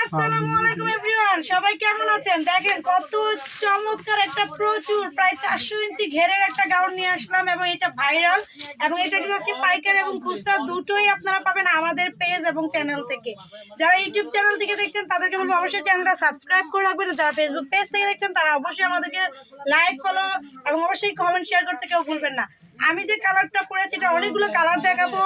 আসসালামু আলাইকুম সবাই কেমন আছেন? দেখেন কত চমৎকার একটা প্রচুর, প্রায় চারশো ইঞ্চি ঘেরের একটা ভাইরাল এবং এটা কিন্তু এবং খুচরা দুটোই আপনারা পাবেন আমাদের পেজ এবং চ্যানেল থেকে। যারা ইউটিউব চ্যানেল থেকে দেখছেন, তাদেরকে বলব অবশ্যই চ্যানেলটা সাবস্ক্রাইব করে রাখবেন যারা ফেসবুক পেজ থেকে দেখছেন, তারা অবশ্যই আমাদেরকে লাইক ফলো এবং অবশ্যই কমেন্ট শেয়ার করতে কেউ ভুলবেন না। আমি যে কালারটা পরেছি, এটা অনেকগুলো কালার দেখাবো।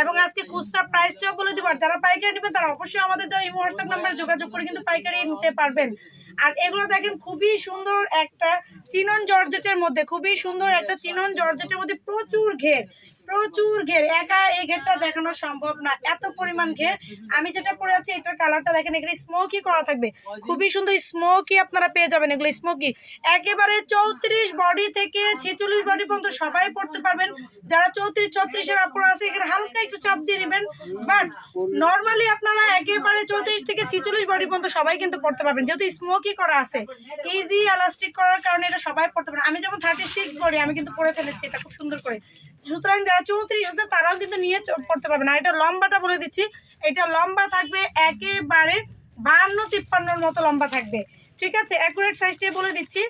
এবং আজকে খুচরা প্রাইসটাও বলে দিব। আর যারা পাইকারি নেবেন, তারা অবশ্যই আমাদের দেওয়া হোয়াটসঅ্যাপ নাম্বারে যোগাযোগ করে কিন্তু পাইকারি নিতে পারবেন। আর এগুলো দেখেন, খুবই সুন্দর একটা চিনন জর্জেটের মধ্যে, খুবই সুন্দর একটা চিনন জর্জেটের মধ্যে প্রচুর ঘের। প্রচুর ঘের। একা এই ঘেরটা দেখানো সম্ভব না। এত পরিমাণ ঘের। আমি যেটা পরে আছি, এটার কালারটা দেখেন, এখানে স্মোকি করা থাকবে। খুবই সুন্দর স্মোকি আপনারা পেয়ে যাবেন এগুলো স্মোকি একেবারে চৌত্রিশ বডি থেকে ছেচল্লিশ বডি পর্যন্ত সবাই পড়তে পারবেন। যারা চৌত্রিশ, ছত্রিশের আপুরা আছে, এখানে হালকা একটু চাপ দিয়ে নেবেন। বাট নর্মালি আপনারা একেবারে চৌত্রিশ থেকে ছেচল্লিশ বডি পর্যন্ত সবাই কিন্তু পড়তে পারবেন। যেহেতু স্মোকি করা আছে ইজি এলাস্টিক করার কারণে এটা সবাই পড়তে পারেন আমি যেমন থার্টি সিক্স বডি আমি কিন্তু পরে ফেলেছি, এটা খুব সুন্দর করে। সুতরাং যারা চৌত্রিশ আছে, তারাও কিন্তু নিয়ে পড়তে পারবে না। এটা লম্বাটা বলে দিচ্ছি। এটা লম্বা থাকবে একেবারে বাহান্ন তিপ্পান্নর মতো লম্বা থাকবে। ঠিক আছে? অ্যাকুরেট সাইজটাই বলে দিচ্ছি।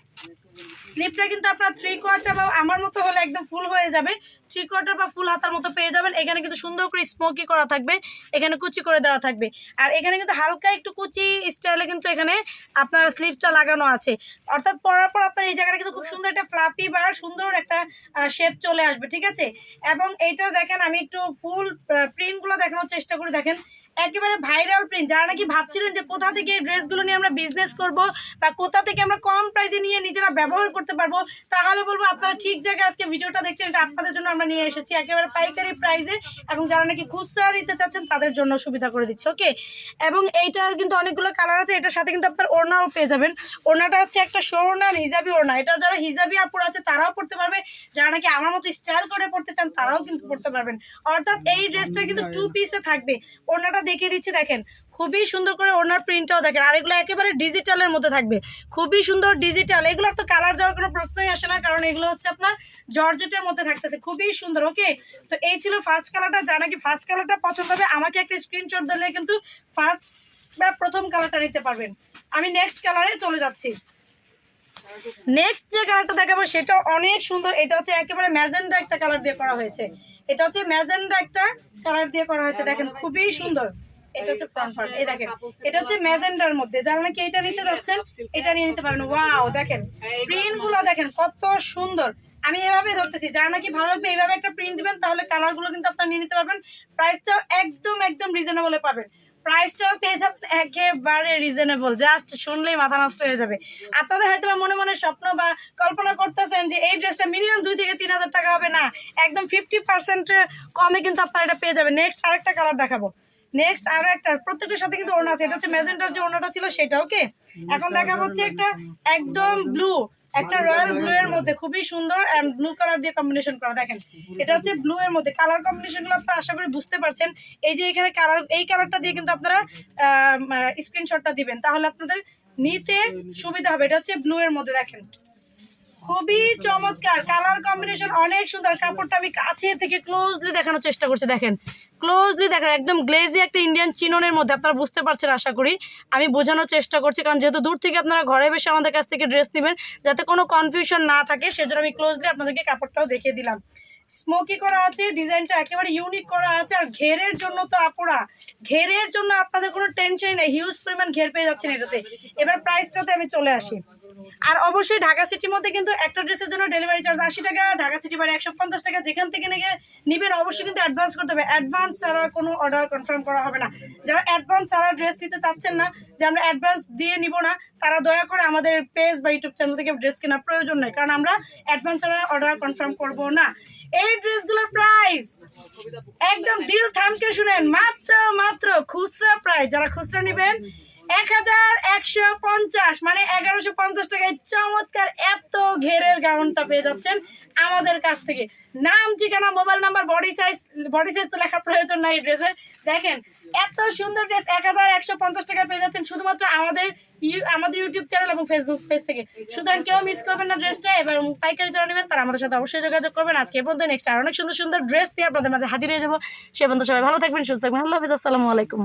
স্লিপটা কিন্তু আপনার থ্রি কোয়ার্টার বা আমার মতো হলে একদম ফুল হয়ে যাবে। থ্রি কোয়ার্টার বা ফুল হাতার মতো পেয়ে যাবেন। এখানে কিন্তু সুন্দর করে স্মোকি করা থাকবে। এখানে কুচি করে দেওয়া থাকবে। আর এখানে কিন্তু হালকা একটু কুচি স্টাইলে কিন্তু এখানে আপনার স্লিপটা লাগানো আছে। অর্থাৎ পরার পর আপনার এই জায়গাটা কিন্তু খুব সুন্দর একটা ফ্লাফি বা সুন্দর একটা শেপ চলে আসবে, ঠিক আছে? এবং এইটা দেখেন, আমি একটু ফুল প্রিন্টগুলো দেখানোর চেষ্টা করে, দেখেন। একেবারে ভাইরাল প্রিন্ট যারা নাকি ভাবছিলেন যে কোথা থেকে এই ড্রেসগুলো নিয়ে আমরা বিজনেস করব বা কোথা থেকে আমরা কম প্রাইসে নিয়ে নিজেরা ব্যবহার করতে পারব তাহলে বলব আপনারা ঠিক জায়গায় আজকে ভিডিওটা দেখছেন এটা আপনাদের জন্য আমরা নিয়ে এসেছি। একেবারে পাইকারি প্রাইসে এবং যারা নাকি খুচরা নিতে চাচ্ছেন তাদের জন্য সুবিধা করে দিচ্ছে ওকে এবং এইটার কিন্তু অনেকগুলো কালার আছে এটার সাথে কিন্তু আপনার ওড়নাও পেয়ে যাবেন। ওড়নাটা হচ্ছে একটা শোরনা হিজাবি ওড়না। এটা যারা হিজাবি আপুর আছে তারাও পড়তে পারবে। যারা নাকি আমার মতো স্টাইল করে পড়তে চান তারাও কিন্তু পড়তে পারবেন। অর্থাৎ এই ড্রেসটা কিন্তু টু পিসে থাকবে। ওড়নাটা দেখিয়ে দিচ্ছি, দেখেন। খুবই সুন্দর করে ওনার প্রিন্টটাও দেখেন। আর এগুলো একেবারে ডিজিটালের মধ্যে থাকবে। খুবই সুন্দর ডিজিটাল এগুলোর তো কালার যাওয়ার কোনো প্রশ্নই আসে না, কারণ এগুলো হচ্ছে আপনার জর্জেটের মধ্যে থাকতেছে। খুবই সুন্দর ওকে তো এই ছিল ফার্স্ট কালারটা যা নাকি ফার্স্ট কালারটা পছন্দ হবে, আমাকে একটা স্ক্রিনশট দিলে কিন্তু ফার্স্ট বা প্রথম কালারটা নিতে পারবেন। আমি নেক্সট কালারে চলে যাচ্ছি। নেক্সট যে কালারটা দেখাবো সেটা অনেক সুন্দর। এটা হচ্ছে একেবারে ম্যাজেন্ডা একটা কালার দিয়ে করা হয়েছে। এটা হচ্ছে ম্যাজেন্ডা একটা কালার দিয়ে করা হয়েছে। দেখেন, খুবই সুন্দর। এটা হচ্ছে ম্যাজেন্ডার মধ্যে। যারা নাকি এটা নিতে যাচ্ছেন, এটা নিয়ে নিতে পারেন ওয়াও দেখেন প্রিন্টগুলো দেখেন, কত সুন্দর। আমি এভাবে ধরতেছি, যারা নাকি ভালো লাগবে, এইভাবে একটা প্রিন্ট দিবেন, তাহলে কালারগুলো কিন্তু আপনারা নিয়ে নিতে পারবেন। প্রাইসটাও একদম একদম রিজনেবলে পাবেন। প্রাইসটাও পেয়ে যাবেন একেবারে রিজনেবল জাস্ট শুনলেই মাথা নষ্ট হয়ে যাবে। আপনাদের হয়তো বা মনে মনে স্বপ্ন বা কল্পনা করতেছেন যে এই ড্রেসটা মিনিমাম দুই থেকে তিন হাজার টাকা হবে। না একদম ফিফটি পার্সেন্ট কমে কিন্তু আপনারা এটা পেয়ে যাবেন। নেক্সট আরেকটা কালার দেখাবো। নেক্সট আরও একটা প্রত্যেকটার সাথে কিন্তু ওড়না আছে। এটা হচ্ছে ম্যাজেন্টার যে ওড়নাটা ছিল সেটা ওকে এখন দেখা হচ্ছে একটা একদম ব্লু একটা রয়্যাল ব্লু এর মধ্যে খুবই সুন্দর এন্ড ব্লু কালার দিয়ে কম্বিনেশন করা। দেখেন এটা হচ্ছে ব্লু এর মধ্যে। কালার কম্বিনেশনগুলো আপনারা আশা করি বুঝতে পারছেন। এই যে এখানে কালার এই কালারটা দিয়ে কিন্তু আপনারা স্ক্রিনশটটা দিবেন। তাহলে আপনাদের নিতে সুবিধা হবে। এটা হচ্ছে ব্লু এর মধ্যে দেখেন। খুবই চমৎকার। কালার কম্বিনেশন অনেক সুন্দর। কাপড়টা আমি কাছে থেকে ক্লোজলি দেখানোর চেষ্টা করছি, দেখেন। ক্লোজলি দেখেন একদম গ্লেজি একটা ইন্ডিয়ান চিননের মধ্যে, আপনারা বুঝতে পারছেন আশা করি। আমি বোঝানোর চেষ্টা করছি, কারণ যেহেতু দূর থেকে আপনারা ঘরে বসে আমাদের কাছ থেকে ড্রেস নেবেন, যাতে কোনো কনফিউশন না থাকে, সেজন্য আমি ক্লোজলি আপনাদেরকে কাপড়টাও দেখিয়ে দিলাম। স্মোকি করা আছে ডিজাইনটা একেবারে ইউনিক করা আছে, আর ঘেরের জন্য তো আপুরা, ঘেরের জন্য আপনাদের কোনো টেনশন নেই। হিউজ পরিমাণ ঘের পেয়ে যাচ্ছেন এটাতে। এবার প্রাইসটাতে আমি চলে আসি। আর অবশ্যই ঢাকা সিটির মধ্যে কিন্তু একটা ড্রেসের জন্য ডেলিভারি চার্জ আশি টাকা, ঢাকা সিটি বাড়ি একশো পঞ্চাশ টাকা, যেখান থেকে নিয়ে নেবেন অবশ্যই কিন্তু অ্যাডভান্স করতে হবে। অ্যাডভান্স ছাড়া কোনো অর্ডার কনফার্ম করা হবে না। যারা অ্যাডভান্স ছাড়া ড্রেস নিতে চাচ্ছেন না, যে আমরা অ্যাডভান্স দিয়ে নিব না, তারা দয়া করে আমাদের পেজ বা ইউটিউব চ্যানেল থেকে ড্রেস কেনার প্রয়োজন নেই, কারণ আমরা অ্যাডভান্স ছাড়া অর্ডার কনফার্ম করব না। এই ড্রেসগুলোর প্রাইস একদম দিল থামকে শুনেন, মাত্র মাত্র খুচরা প্রাইস যারা খুচরা নেবেন এক হাজার একশো পঞ্চাশ মানে এগারোশো পঞ্চাশ টাকায় চমৎকার এত ঘেরের গাউনটা পেয়ে যাচ্ছেন আমাদের কাছ থেকে। নাম, ঠিকানা, mobile number body size body size তো লেখার প্রয়োজন নাই ড্রেসের দেখেন, এত সুন্দর ড্রেস এক হাজার একশো পঞ্চাশ টাকায় পেয়ে যাচ্ছেন শুধুমাত্র আমাদের আমাদের ইউটিউব চ্যানেল এবং ফেসবুক পেজ থেকে। সুতরাং কেউ মিস করবেন না ড্রেসটা, এবার পাইকারি যারা নেবেন তারা আমাদের সাথে অবশ্যই যোগাযোগ করবেন। আজকে পর্যন্ত নেক্সট আর অনেক সুন্দর সুন্দর ড্রেস দিয়ে আপনাদের মাঝে হাজির হয়ে যাব। সে পর্যন্ত সবাই ভালো থাকবেন, সুস্থ থাকবেন। আল্লাহ হাফিজ, আসসালামু আলাইকুম।